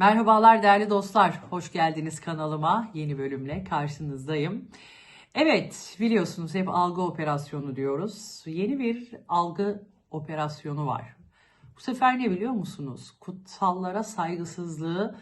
Merhabalar değerli dostlar. Hoş geldiniz kanalıma. Yeni bölümle karşınızdayım. Evet, biliyorsunuz hep algı operasyonu diyoruz. Yeni bir algı operasyonu var. Bu sefer ne biliyor musunuz? Kutsallara saygısızlığı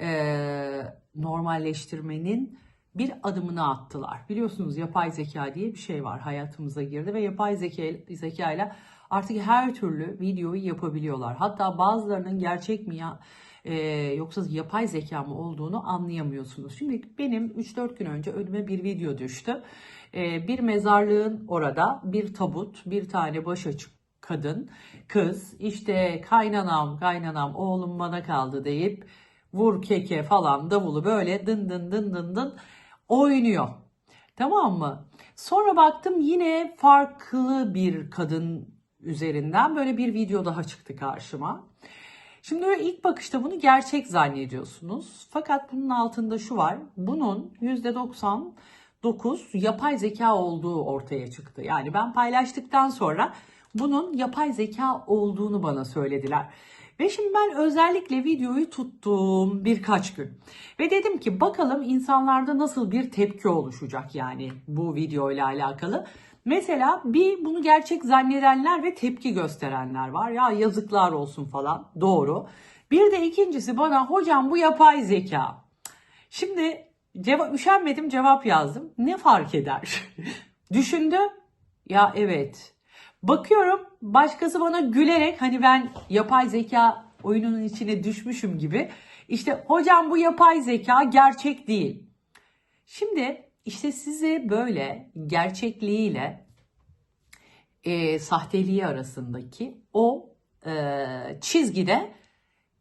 eee, normalleştirmenin bir adımını attılar. Biliyorsunuz yapay zeka diye bir şey var hayatımıza girdi ve yapay zeka, zeka ile artık her türlü videoyu yapabiliyorlar. Hatta bazılarının gerçek mi ya e, yoksa yapay zeka mı olduğunu anlayamıyorsunuz. Şimdi benim 3-4 gün önce önüme bir video düştü. E, bir mezarlığın orada bir tabut, bir tane başaçık kadın, kız işte kaynanam kaynanam oğlum bana kaldı deyip vur keke falan davulu böyle dın dın dın dın dın oynuyor. Tamam mı? Sonra baktım yine farklı bir kadın üzerinden böyle bir video daha çıktı karşıma. Şimdi öyle ilk bakışta bunu gerçek zannediyorsunuz. Fakat bunun altında şu var. Bunun %99 yapay zeka olduğu ortaya çıktı. Yani ben paylaştıktan sonra bunun yapay zeka olduğunu bana söylediler. Ve şimdi ben özellikle videoyu tuttum birkaç gün. Ve dedim ki bakalım insanlarda nasıl bir tepki oluşacak yani bu video ile alakalı. Mesela bir bunu gerçek zannedenler ve tepki gösterenler var. Ya yazıklar olsun falan. Doğru. Bir de ikincisi bana hocam bu yapay zeka. Şimdi cevap üşenmedim cevap yazdım. Ne fark eder? Düşündü. Ya evet. Bakıyorum başkası bana gülerek hani ben yapay zeka oyununun içine düşmüşüm gibi. İşte hocam bu yapay zeka gerçek değil. Şimdi işte size böyle gerçekliğiyle e, sahteliği arasındaki o e, çizgide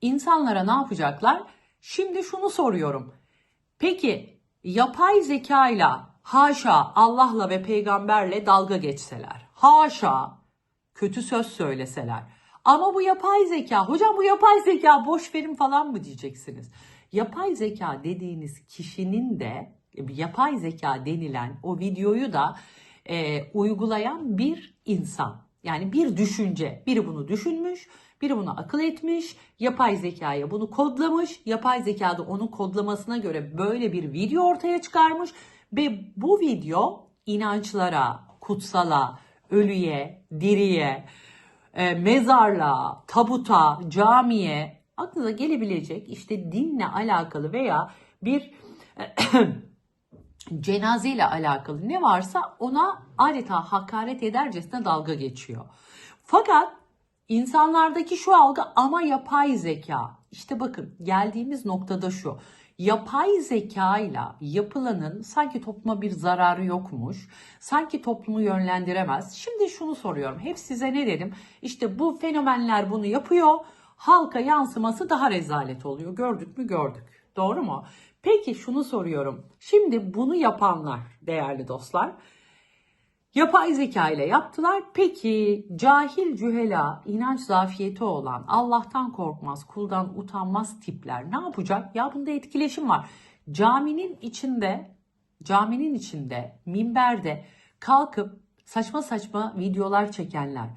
insanlara ne yapacaklar? Şimdi şunu soruyorum. Peki yapay zekayla haşa Allah'la ve peygamberle dalga geçseler, haşa kötü söz söyleseler ama bu yapay zeka, hocam bu yapay zeka boş verin falan mı diyeceksiniz? Yapay zeka dediğiniz kişinin de yapay zeka denilen o videoyu da e, uygulayan bir insan. Yani bir düşünce. Biri bunu düşünmüş, biri bunu akıl etmiş, yapay zekaya bunu kodlamış, yapay zeka da onun kodlamasına göre böyle bir video ortaya çıkarmış ve bu video inançlara, kutsala, ölüye, diriye, e, mezarlığa, tabuta, camiye aklınıza gelebilecek işte dinle alakalı veya bir cenazeyle alakalı ne varsa ona adeta hakaret edercesine dalga geçiyor. Fakat insanlardaki şu algı ama yapay zeka. İşte bakın geldiğimiz noktada şu. Yapay zekayla yapılanın sanki topluma bir zararı yokmuş. Sanki toplumu yönlendiremez. Şimdi şunu soruyorum. Hep size ne dedim? İşte bu fenomenler bunu yapıyor. Halka yansıması daha rezalet oluyor. Gördük mü gördük. Doğru mu? Peki şunu soruyorum. Şimdi bunu yapanlar değerli dostlar yapay zeka ile yaptılar. Peki cahil cühela inanç zafiyeti olan Allah'tan korkmaz, kuldan utanmaz tipler ne yapacak? Ya bunda etkileşim var. Caminin içinde caminin içinde minberde kalkıp saçma saçma videolar çekenler,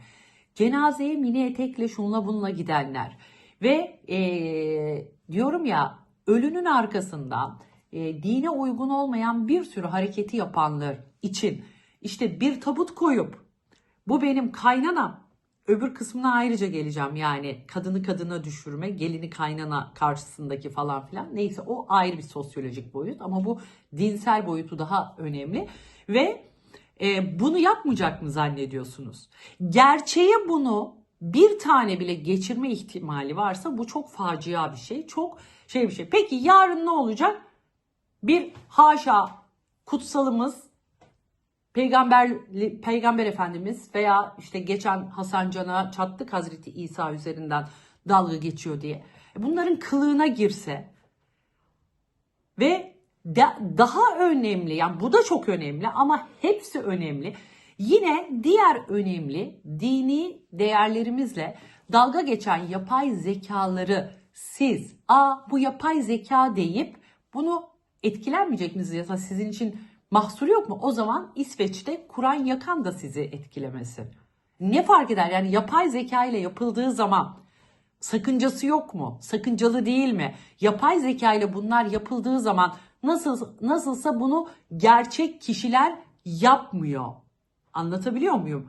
cenazeye mini etekle şunla bununla gidenler ve eee, diyorum ya ölünün arkasından e, dine uygun olmayan bir sürü hareketi yapanlar için işte bir tabut koyup bu benim kaynanam öbür kısmına ayrıca geleceğim yani kadını kadına düşürme gelini kaynana karşısındaki falan filan neyse o ayrı bir sosyolojik boyut ama bu dinsel boyutu daha önemli ve e, bunu yapmayacak mı zannediyorsunuz? Gerçeğe bunu bir tane bile geçirme ihtimali varsa bu çok facia bir şey. Çok şey bir şey. Peki yarın ne olacak? Bir haşa kutsalımız peygamber peygamber efendimiz veya işte geçen Hasan Can'a çattık Hazreti İsa üzerinden dalga geçiyor diye. E Bunların kılığına girse ve da- daha önemli yani bu da çok önemli ama hepsi önemli. Yine diğer önemli dini değerlerimizle dalga geçen yapay zekaları siz a bu yapay zeka deyip bunu etkilenmeyecek misiniz ya da sizin için mahsuru yok mu? O zaman İsveç'te Kur'an yakan da sizi etkilemesin. Ne fark eder? Yani yapay zeka ile yapıldığı zaman Sakıncası yok mu? Sakıncalı değil mi? Yapay zeka ile bunlar yapıldığı zaman nasıl nasılsa bunu gerçek kişiler yapmıyor. Anlatabiliyor muyum?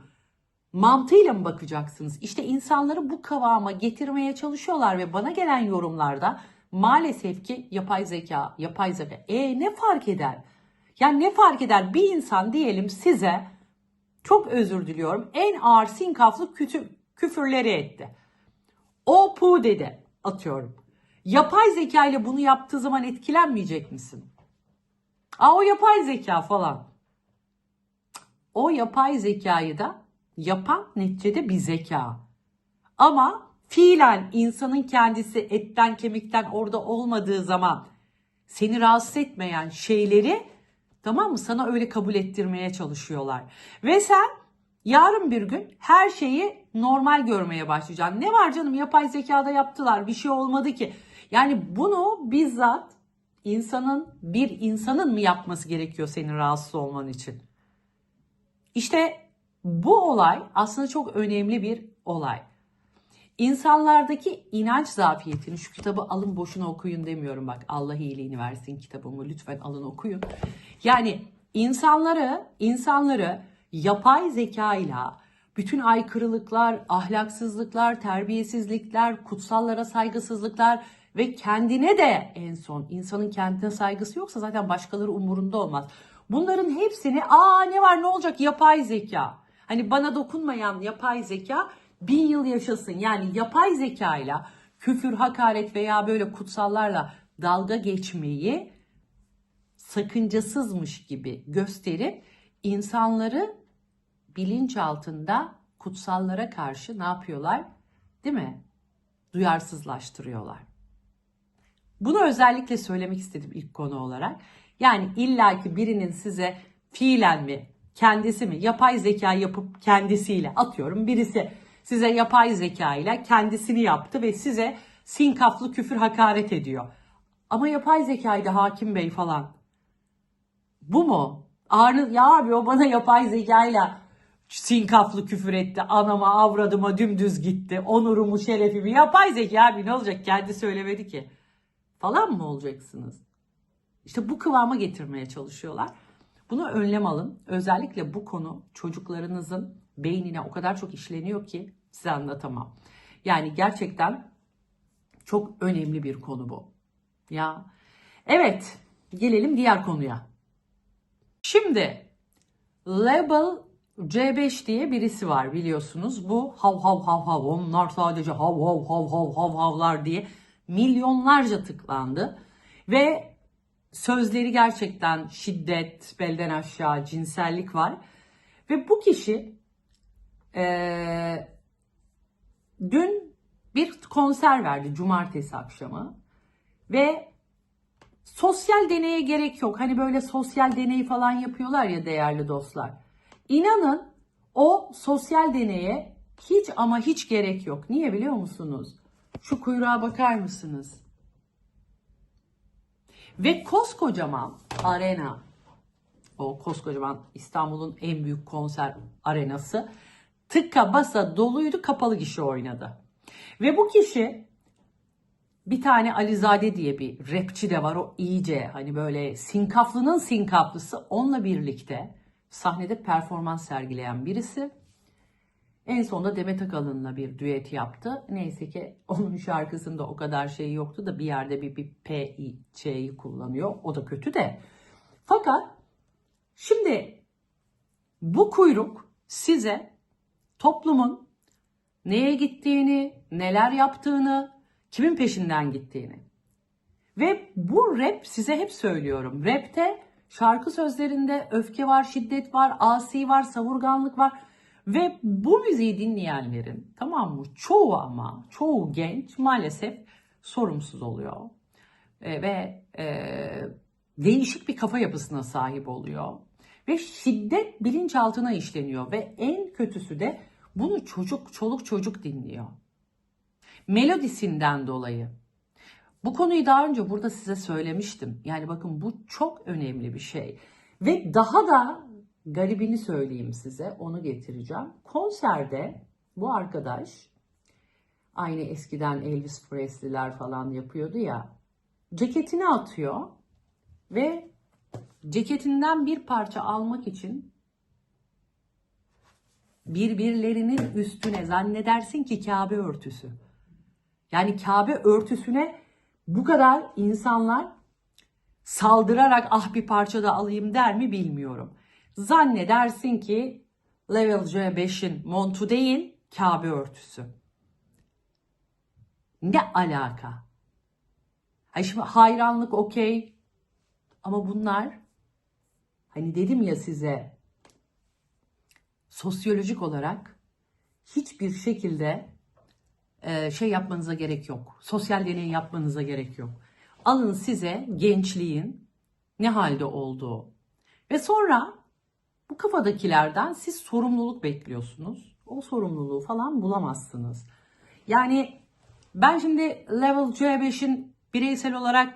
Mantığıyla mı bakacaksınız? İşte insanları bu kıvama getirmeye çalışıyorlar ve bana gelen yorumlarda maalesef ki yapay zeka, yapay zeka. E ne fark eder? Yani ne fark eder? Bir insan diyelim size çok özür diliyorum en ağır sinkaflı kütü, küfürleri etti. O pu dedi atıyorum. Yapay zeka ile bunu yaptığı zaman etkilenmeyecek misin? Aa o yapay zeka falan. O yapay zekayı da yapan neticede bir zeka. Ama fiilen insanın kendisi etten kemikten orada olmadığı zaman seni rahatsız etmeyen şeyleri tamam mı sana öyle kabul ettirmeye çalışıyorlar. Ve sen yarın bir gün her şeyi normal görmeye başlayacaksın. Ne var canım yapay zekada yaptılar bir şey olmadı ki. Yani bunu bizzat insanın bir insanın mı yapması gerekiyor senin rahatsız olman için? İşte bu olay aslında çok önemli bir olay. İnsanlardaki inanç zafiyetini şu kitabı alın boşuna okuyun demiyorum bak Allah iyiliğini versin kitabımı lütfen alın okuyun. Yani insanları insanları yapay zekayla bütün aykırılıklar, ahlaksızlıklar, terbiyesizlikler, kutsallara saygısızlıklar ve kendine de en son insanın kendine saygısı yoksa zaten başkaları umurunda olmaz. Bunların hepsini aa ne var ne olacak yapay zeka. Hani bana dokunmayan yapay zeka bin yıl yaşasın. Yani yapay zekayla küfür, hakaret veya böyle kutsallarla dalga geçmeyi sakıncasızmış gibi gösterip insanları bilinç altında kutsallara karşı ne yapıyorlar? Değil mi? Duyarsızlaştırıyorlar. Bunu özellikle söylemek istedim ilk konu olarak. Yani illaki birinin size fiilen mi, kendisi mi, yapay zeka yapıp kendisiyle atıyorum birisi size yapay zeka ile kendisini yaptı ve size sinkaflı küfür hakaret ediyor. Ama yapay zekaydı hakim bey falan. Bu mu? Ağrı, ya abi o bana yapay zekayla sinkaflı küfür etti. Anama avradıma dümdüz gitti. Onurumu şerefimi. Yapay zeka abi ne olacak? Kendi söylemedi ki. Falan mı olacaksınız? İşte bu kıvama getirmeye çalışıyorlar. Bunu önlem alın. Özellikle bu konu çocuklarınızın beynine o kadar çok işleniyor ki size anlatamam. Yani gerçekten çok önemli bir konu bu. Ya evet gelelim diğer konuya. Şimdi Label C5 diye birisi var biliyorsunuz. Bu hav hav hav hav onlar sadece hav hav hav hav hav havlar diye milyonlarca tıklandı. Ve sözleri gerçekten şiddet, belden aşağı, cinsellik var. Ve bu kişi ee, dün bir konser verdi cumartesi akşamı. Ve sosyal deneye gerek yok. Hani böyle sosyal deney falan yapıyorlar ya değerli dostlar. İnanın o sosyal deneye hiç ama hiç gerek yok. Niye biliyor musunuz? Şu kuyruğa bakar mısınız? Ve koskocaman arena, o koskocaman İstanbul'un en büyük konser arenası tıka basa doluydu kapalı gişe oynadı. Ve bu kişi bir tane Alizade diye bir rapçi de var o iyice hani böyle sinkaflının sinkaflısı onunla birlikte sahnede performans sergileyen birisi. En sonunda Demet Akalın'la bir düet yaptı. Neyse ki onun şarkısında o kadar şey yoktu da bir yerde bir, bir P, I, Ç'yi kullanıyor. O da kötü de. Fakat şimdi bu kuyruk size toplumun neye gittiğini, neler yaptığını, kimin peşinden gittiğini. Ve bu rap size hep söylüyorum. Rapte şarkı sözlerinde öfke var, şiddet var, asi var, savurganlık var. Ve bu müziği dinleyenlerin tamam mı çoğu ama çoğu genç maalesef sorumsuz oluyor. E, ve e, değişik bir kafa yapısına sahip oluyor. Ve şiddet bilinçaltına işleniyor ve en kötüsü de bunu çocuk, çoluk çocuk dinliyor. Melodisinden dolayı. Bu konuyu daha önce burada size söylemiştim. Yani bakın bu çok önemli bir şey. Ve daha da garibini söyleyeyim size. Onu getireceğim. Konserde bu arkadaş Aynı eskiden Elvis Presley'ler falan yapıyordu ya. Ceketini atıyor ve ceketinden bir parça almak için birbirlerinin üstüne zannedersin ki Kabe örtüsü. Yani Kabe örtüsüne bu kadar insanlar saldırarak ah bir parça da alayım der mi bilmiyorum. Zannedersin ki Level C5'in montu değil Kabe örtüsü. Ne alaka? Ay şimdi hayranlık okey ama bunlar hani dedim ya size sosyolojik olarak hiçbir şekilde e, şey yapmanıza gerek yok. Sosyal deney yapmanıza gerek yok. Alın size gençliğin ne halde olduğu ve sonra bu kafadakilerden siz sorumluluk bekliyorsunuz. O sorumluluğu falan bulamazsınız. Yani ben şimdi Level C5'in bireysel olarak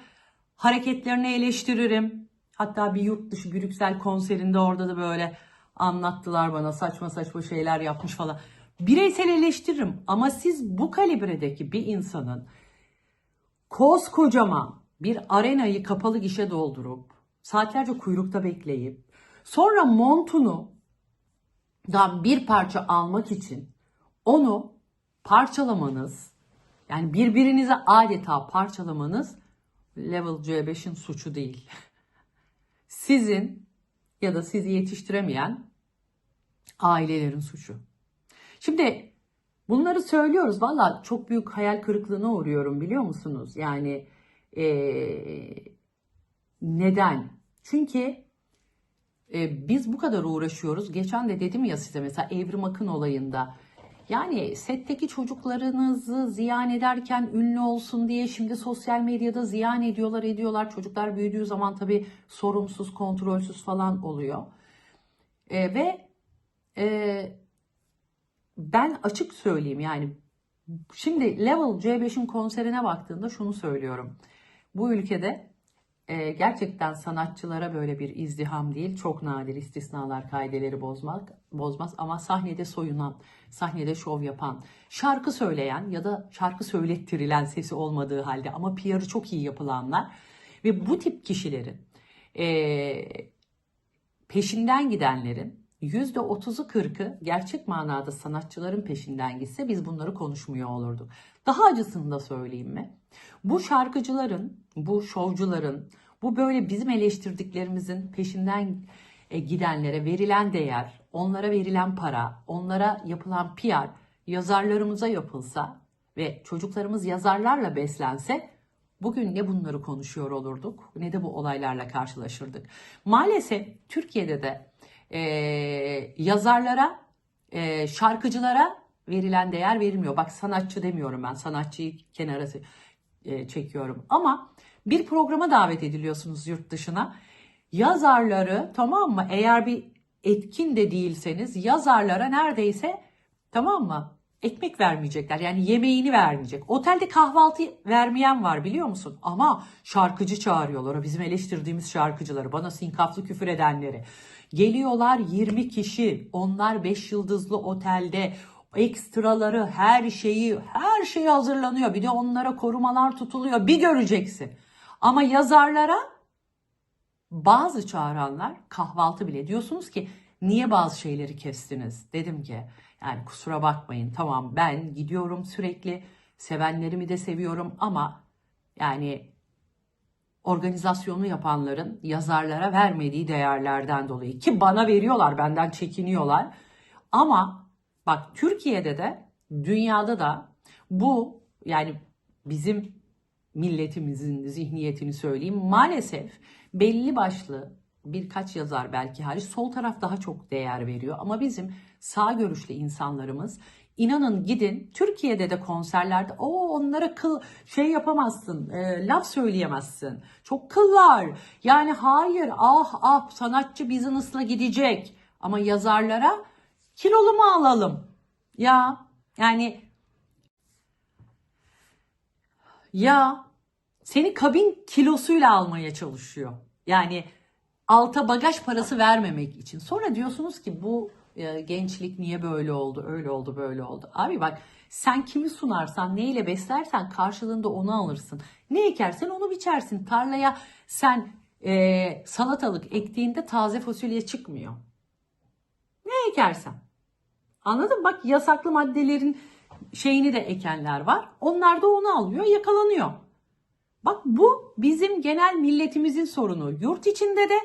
hareketlerini eleştiririm. Hatta bir yurt dışı Brüksel konserinde orada da böyle anlattılar bana saçma saçma şeyler yapmış falan. Bireysel eleştiririm ama siz bu kalibredeki bir insanın koskocaman bir arenayı kapalı gişe doldurup saatlerce kuyrukta bekleyip sonra montunu dan bir parça almak için onu parçalamanız yani birbirinize adeta parçalamanız level C5'in suçu değil. Sizin ya da sizi yetiştiremeyen ailelerin suçu. Şimdi bunları söylüyoruz. Valla çok büyük hayal kırıklığına uğruyorum biliyor musunuz? Yani eee, neden? Çünkü e, biz bu kadar uğraşıyoruz. Geçen de dedim ya size mesela Evrim Akın olayında. Yani setteki çocuklarınızı ziyan ederken ünlü olsun diye şimdi sosyal medyada ziyan ediyorlar ediyorlar. Çocuklar büyüdüğü zaman tabii sorumsuz, kontrolsüz falan oluyor. E, ve e, ben açık söyleyeyim yani şimdi Level C5'in konserine baktığında şunu söylüyorum. Bu ülkede e, gerçekten sanatçılara böyle bir izdiham değil. Çok nadir istisnalar kaideleri bozmak, bozmaz ama sahnede soyunan, sahnede şov yapan, şarkı söyleyen ya da şarkı söylettirilen sesi olmadığı halde ama PR'ı çok iyi yapılanlar ve bu tip kişilerin e, peşinden gidenlerin %30'u 40'ı gerçek manada sanatçıların peşinden gitse biz bunları konuşmuyor olurduk. Daha acısını da söyleyeyim mi? Bu şarkıcıların, bu şovcuların, bu böyle bizim eleştirdiklerimizin peşinden e, gidenlere verilen değer, onlara verilen para, onlara yapılan PR yazarlarımıza yapılsa ve çocuklarımız yazarlarla beslense bugün ne bunları konuşuyor olurduk ne de bu olaylarla karşılaşırdık. Maalesef Türkiye'de de e, yazarlara, e, şarkıcılara verilen değer verilmiyor. Bak sanatçı demiyorum ben, sanatçıyı kenara e, çekiyorum. Ama bir programa davet ediliyorsunuz yurt dışına. Yazarları tamam mı? Eğer bir etkin de değilseniz yazarlara neredeyse tamam mı? Ekmek vermeyecekler. Yani yemeğini vermeyecek. Otelde kahvaltı vermeyen var biliyor musun? Ama şarkıcı çağırıyorlar. O bizim eleştirdiğimiz şarkıcıları. Bana sinkaflı küfür edenleri. Geliyorlar 20 kişi. Onlar 5 yıldızlı otelde ekstraları, her şeyi, her şey hazırlanıyor. Bir de onlara korumalar tutuluyor. Bir göreceksin. Ama yazarlara bazı çağıranlar kahvaltı bile diyorsunuz ki niye bazı şeyleri kestiniz? Dedim ki yani kusura bakmayın. Tamam ben gidiyorum sürekli. Sevenlerimi de seviyorum ama yani organizasyonu yapanların yazarlara vermediği değerlerden dolayı ki bana veriyorlar benden çekiniyorlar. Ama bak Türkiye'de de dünyada da bu yani bizim milletimizin zihniyetini söyleyeyim maalesef belli başlı birkaç yazar belki hariç sol taraf daha çok değer veriyor. Ama bizim sağ görüşlü insanlarımız inanın gidin Türkiye'de de konserlerde o onlara kıl şey yapamazsın e, laf söyleyemezsin. Çok kıllar yani hayır ah ah sanatçı business'la gidecek. Ama yazarlara kilolu mu alalım. Ya yani ya seni kabin kilosuyla almaya çalışıyor. Yani alta bagaj parası vermemek için. Sonra diyorsunuz ki bu e, gençlik niye böyle oldu, öyle oldu, böyle oldu. Abi bak sen kimi sunarsan, neyle beslersen karşılığında onu alırsın. Ne ekersen onu biçersin. Tarlaya sen e, salatalık ektiğinde taze fasulye çıkmıyor. Ne ekersen. Anladın mı? Bak yasaklı maddelerin şeyini de ekenler var. Onlar da onu alıyor, yakalanıyor. Bak bu bizim genel milletimizin sorunu. Yurt içinde de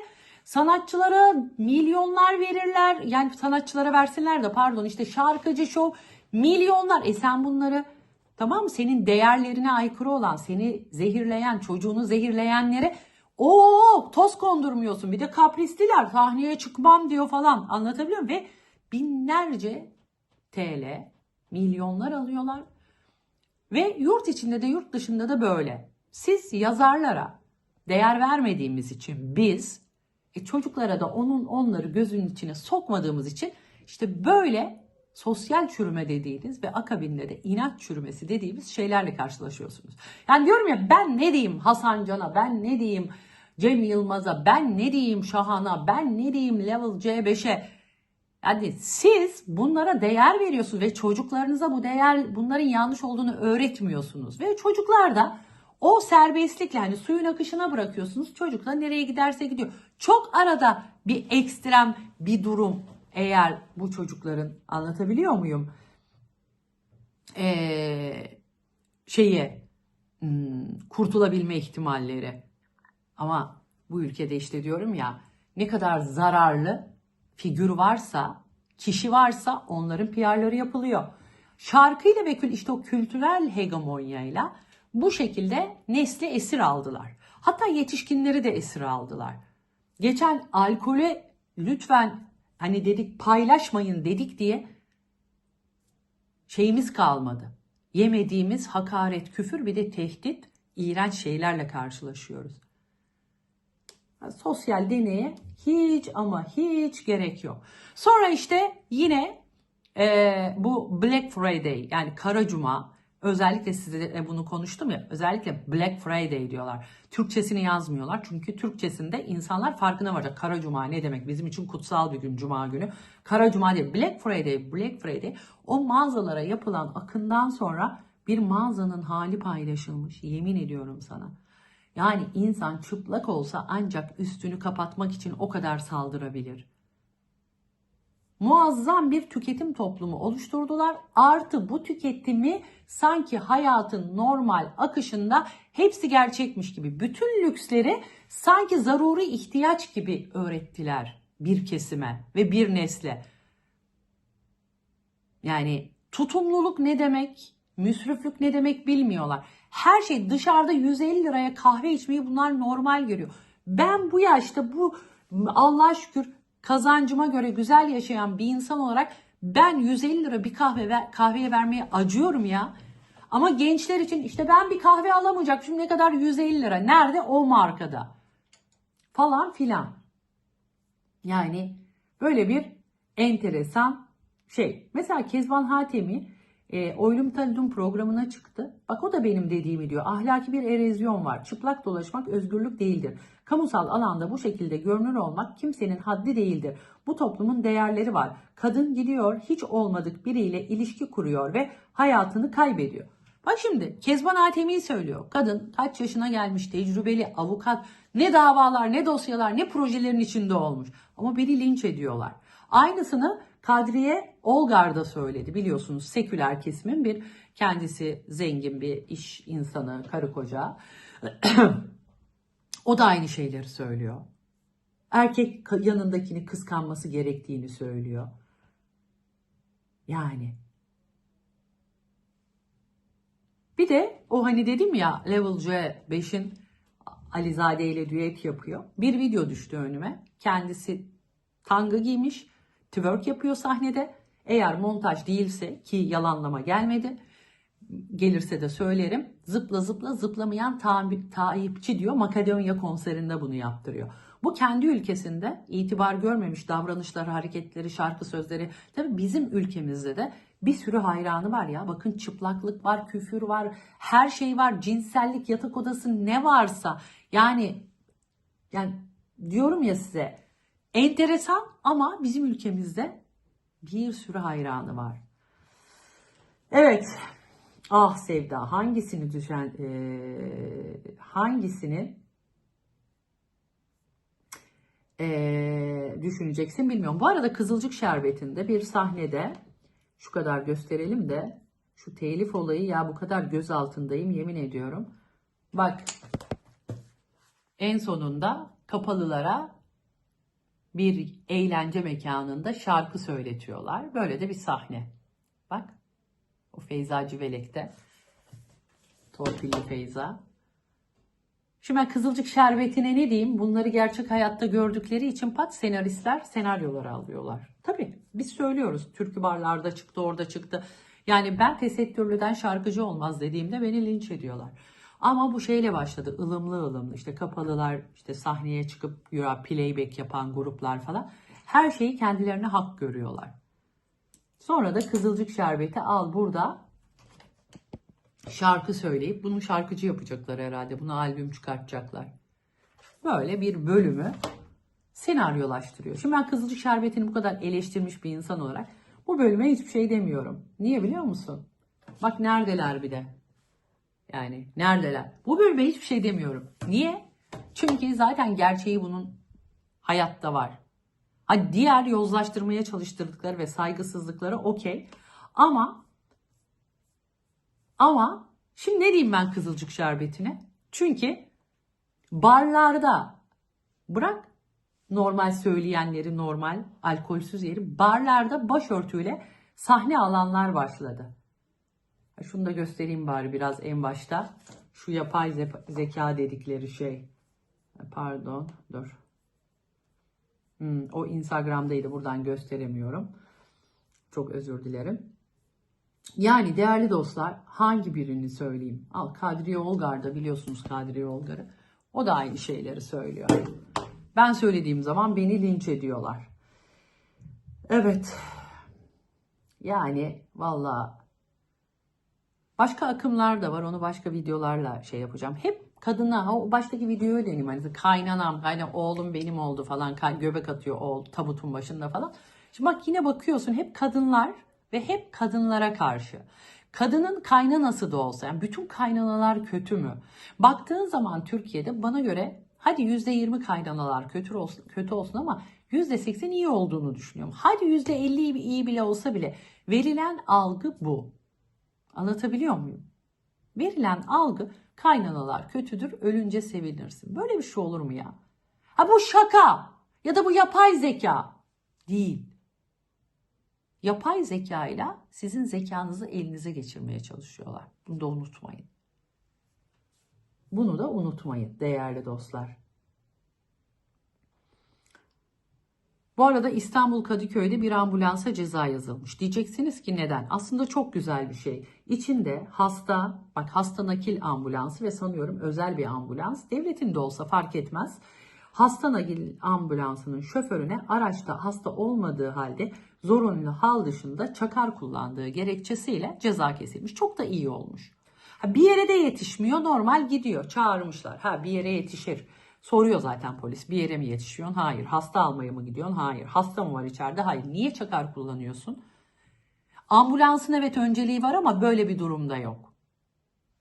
sanatçılara milyonlar verirler. Yani sanatçılara versinler de pardon işte şarkıcı şov milyonlar. E sen bunları tamam mı senin değerlerine aykırı olan seni zehirleyen çocuğunu zehirleyenlere o toz kondurmuyorsun. Bir de kaprisliler sahneye çıkmam diyor falan anlatabiliyor muyum? Ve binlerce TL milyonlar alıyorlar. Ve yurt içinde de yurt dışında da böyle. Siz yazarlara değer vermediğimiz için biz e, çocuklara da onun onları gözünün içine sokmadığımız için işte böyle sosyal çürüme dediğiniz ve akabinde de inat çürümesi dediğimiz şeylerle karşılaşıyorsunuz. Yani diyorum ya ben ne diyeyim Hasan Can'a, ben ne diyeyim Cem Yılmaz'a, ben ne diyeyim Şahan'a, ben ne diyeyim Level C5'e. Yani siz bunlara değer veriyorsunuz ve çocuklarınıza bu değer bunların yanlış olduğunu öğretmiyorsunuz. Ve çocuklar da o serbestlikle hani suyun akışına bırakıyorsunuz. Çocuk da nereye giderse gidiyor. Çok arada bir ekstrem bir durum eğer bu çocukların anlatabiliyor muyum? Ee, şeyi hmm, kurtulabilme ihtimalleri. Ama bu ülkede işte diyorum ya ne kadar zararlı figür varsa, kişi varsa onların PR'ları yapılıyor. Şarkıyla ve işte o kültürel hegemonyayla bu şekilde nesli esir aldılar. Hatta yetişkinleri de esir aldılar. Geçen alkole lütfen hani dedik paylaşmayın dedik diye şeyimiz kalmadı. Yemediğimiz hakaret, küfür bir de tehdit, iğrenç şeylerle karşılaşıyoruz. Sosyal deneye hiç ama hiç gerek yok. Sonra işte yine e, bu Black Friday yani Kara Cuma özellikle size bunu konuştum ya özellikle Black Friday diyorlar. Türkçesini yazmıyorlar çünkü Türkçesinde insanlar farkına varacak. Kara Cuma ne demek bizim için kutsal bir gün Cuma günü. Kara Cuma değil Black Friday Black Friday o mağazalara yapılan akından sonra bir mağazanın hali paylaşılmış yemin ediyorum sana. Yani insan çıplak olsa ancak üstünü kapatmak için o kadar saldırabilir. Muazzam bir tüketim toplumu oluşturdular. Artı bu tüketimi sanki hayatın normal akışında hepsi gerçekmiş gibi bütün lüksleri sanki zaruri ihtiyaç gibi öğrettiler bir kesime ve bir nesle. Yani tutumluluk ne demek, müsriflik ne demek bilmiyorlar. Her şey dışarıda 150 liraya kahve içmeyi bunlar normal görüyor. Ben bu yaşta bu Allah'a şükür kazancıma göre güzel yaşayan bir insan olarak ben 150 lira bir kahve ver, kahveye vermeye acıyorum ya. Ama gençler için işte ben bir kahve alamayacak. Şimdi ne kadar 150 lira. Nerede? O markada. Falan filan. Yani böyle bir enteresan şey. Mesela Kezban Hatemi e, Oylum Talidum programına çıktı. Bak o da benim dediğimi diyor. Ahlaki bir erozyon var. Çıplak dolaşmak özgürlük değildir. Kamusal alanda bu şekilde görünür olmak kimsenin haddi değildir. Bu toplumun değerleri var. Kadın gidiyor hiç olmadık biriyle ilişki kuruyor ve hayatını kaybediyor. Bak şimdi Kezban Atemi söylüyor. Kadın kaç yaşına gelmiş tecrübeli avukat ne davalar ne dosyalar ne projelerin içinde olmuş. Ama beni linç ediyorlar. Aynısını Kadriye Olgar da söyledi biliyorsunuz seküler kesimin bir kendisi zengin bir iş insanı karı koca. o da aynı şeyleri söylüyor. Erkek yanındakini kıskanması gerektiğini söylüyor. Yani bir de o hani dedim ya Level C5'in Alizade ile düet yapıyor. Bir video düştü önüme. Kendisi tanga giymiş twerk yapıyor sahnede. Eğer montaj değilse ki yalanlama gelmedi. Gelirse de söylerim. Zıpla zıpla zıplamayan Tayyipçi diyor. Makedonya konserinde bunu yaptırıyor. Bu kendi ülkesinde itibar görmemiş davranışları, hareketleri, şarkı sözleri. Tabii bizim ülkemizde de bir sürü hayranı var ya. Bakın çıplaklık var, küfür var, her şey var. Cinsellik, yatak odası ne varsa. Yani yani diyorum ya size enteresan ama bizim ülkemizde Bir sürü hayranı var. Evet. Ah Sevda hangisini düşen eee, hangisini eee, düşüneceksin bilmiyorum. Bu arada Kızılcık Şerbeti'nde bir sahnede şu kadar gösterelim de şu telif olayı ya bu kadar göz altındayım yemin ediyorum. Bak en sonunda kapalılara bir eğlence mekanında şarkı söyletiyorlar. Böyle de bir sahne. Bak o Feyza Civelek'te. Torpilli Feyza. Şimdi ben Kızılcık Şerbeti'ne ne diyeyim? Bunları gerçek hayatta gördükleri için pat senaristler senaryoları alıyorlar. Tabii biz söylüyoruz. Türkü barlarda çıktı, orada çıktı. Yani ben tesettürlüden şarkıcı olmaz dediğimde beni linç ediyorlar. Ama bu şeyle başladı. ılımlı ılımlı. işte kapalılar işte sahneye çıkıp ya playback yapan gruplar falan. Her şeyi kendilerine hak görüyorlar. Sonra da Kızılcık Şerbeti al burada şarkı söyleyip bunu şarkıcı yapacaklar herhalde. Bunu albüm çıkartacaklar. Böyle bir bölümü senaryolaştırıyor. Şimdi ben Kızılcık Şerbeti'ni bu kadar eleştirmiş bir insan olarak bu bölüme hiçbir şey demiyorum. Niye biliyor musun? Bak neredeler bir de. Yani neredeler? Bu bölüme hiçbir şey demiyorum. Niye? Çünkü zaten gerçeği bunun hayatta var. Ha diğer yozlaştırmaya çalıştırdıkları ve saygısızlıkları okey. Ama ama şimdi ne diyeyim ben Kızılcık Şerbeti'ne? Çünkü barlarda bırak normal söyleyenleri normal alkolsüz yeri barlarda başörtüyle sahne alanlar başladı. Şunu da göstereyim bari biraz en başta. Şu yapay ze- zeka dedikleri şey. Pardon dur. Hmm, o Instagram'daydı buradan gösteremiyorum. Çok özür dilerim. Yani değerli dostlar hangi birini söyleyeyim? Al Kadriye Olgar'da biliyorsunuz Kadriye Olgar'ı. O da aynı şeyleri söylüyor. Ben söylediğim zaman beni linç ediyorlar. Evet. Yani valla başka akımlar da var. Onu başka videolarla şey yapacağım. Hep kadına o baştaki videoyu deneyim. Hani kaynanam, kayna oğlum benim oldu falan. Göbek atıyor oğul tabutun başında falan. Şimdi bak yine bakıyorsun hep kadınlar ve hep kadınlara karşı. Kadının kaynanası da olsa yani bütün kaynanalar kötü mü? Baktığın zaman Türkiye'de bana göre hadi %20 kaynanalar kötü olsun, kötü olsun ama %80 iyi olduğunu düşünüyorum. Hadi %50 iyi bile olsa bile verilen algı bu. Anlatabiliyor muyum? Verilen algı kaynanalar kötüdür, ölünce sevinirsin. Böyle bir şey olur mu ya? Ha bu şaka ya da bu yapay zeka değil. Yapay zeka ile sizin zekanızı elinize geçirmeye çalışıyorlar. Bunu da unutmayın. Bunu da unutmayın değerli dostlar. Bu arada İstanbul Kadıköy'de bir ambulansa ceza yazılmış. Diyeceksiniz ki neden? Aslında çok güzel bir şey. İçinde hasta, bak hasta nakil ambulansı ve sanıyorum özel bir ambulans. Devletin de olsa fark etmez. Hasta nakil ambulansının şoförüne araçta hasta olmadığı halde zorunlu hal dışında çakar kullandığı gerekçesiyle ceza kesilmiş. Çok da iyi olmuş. Ha, bir yere de yetişmiyor normal gidiyor. Çağırmışlar. Ha bir yere yetişir. Soruyor zaten polis. Bir yere mi yetişiyorsun? Hayır. Hasta almaya mı gidiyorsun? Hayır. Hasta mı var içeride? Hayır. Niye çakar kullanıyorsun? Ambulansın evet önceliği var ama böyle bir durumda yok.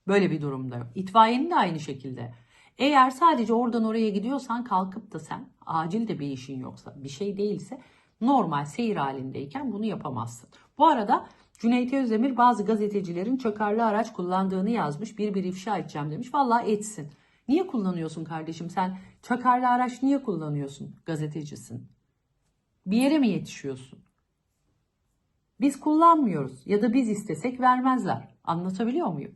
Böyle bir durumda yok. İtfaiyenin de aynı şekilde. Eğer sadece oradan oraya gidiyorsan kalkıp da sen acil de bir işin yoksa bir şey değilse normal seyir halindeyken bunu yapamazsın. Bu arada Cüneyt Özdemir bazı gazetecilerin çakarlı araç kullandığını yazmış. Bir bir ifşa edeceğim demiş. Vallahi etsin. Niye kullanıyorsun kardeşim? Sen çakarlı araç niye kullanıyorsun? Gazetecisin. Bir yere mi yetişiyorsun? Biz kullanmıyoruz ya da biz istesek vermezler. Anlatabiliyor muyum?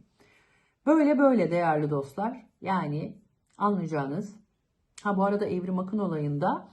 Böyle böyle değerli dostlar. Yani anlayacağınız. Ha bu arada Evrim Akın olayında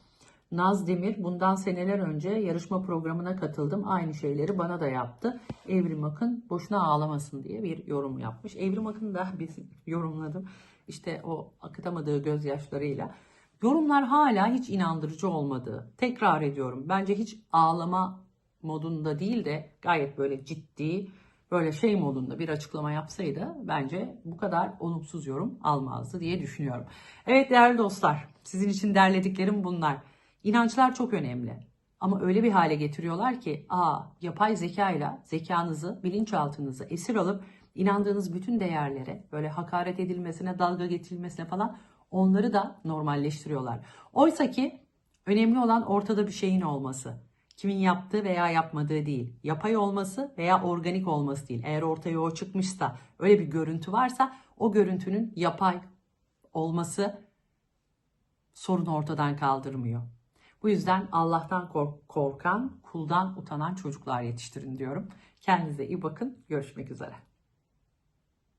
Naz Demir bundan seneler önce yarışma programına katıldım. Aynı şeyleri bana da yaptı. Evrim Akın boşuna ağlamasın diye bir yorum yapmış. Evrim Akın da biz yorumladım. İşte o akıtamadığı gözyaşlarıyla. Yorumlar hala hiç inandırıcı olmadığı. Tekrar ediyorum. Bence hiç ağlama modunda değil de gayet böyle ciddi, böyle şey modunda bir açıklama yapsaydı bence bu kadar olumsuz yorum almazdı diye düşünüyorum. Evet değerli dostlar, sizin için derlediklerim bunlar. İnançlar çok önemli. Ama öyle bir hale getiriyorlar ki aa yapay zekayla zekanızı, bilinçaltınızı esir alıp inandığınız bütün değerlere böyle hakaret edilmesine, dalga getirilmesine falan onları da normalleştiriyorlar. Oysa ki önemli olan ortada bir şeyin olması. Kimin yaptığı veya yapmadığı değil. Yapay olması veya organik olması değil. Eğer ortaya o çıkmışsa, öyle bir görüntü varsa o görüntünün yapay olması sorunu ortadan kaldırmıyor. Bu yüzden Allah'tan kork- korkan, kuldan utanan çocuklar yetiştirin diyorum. Kendinize iyi bakın. Görüşmek üzere.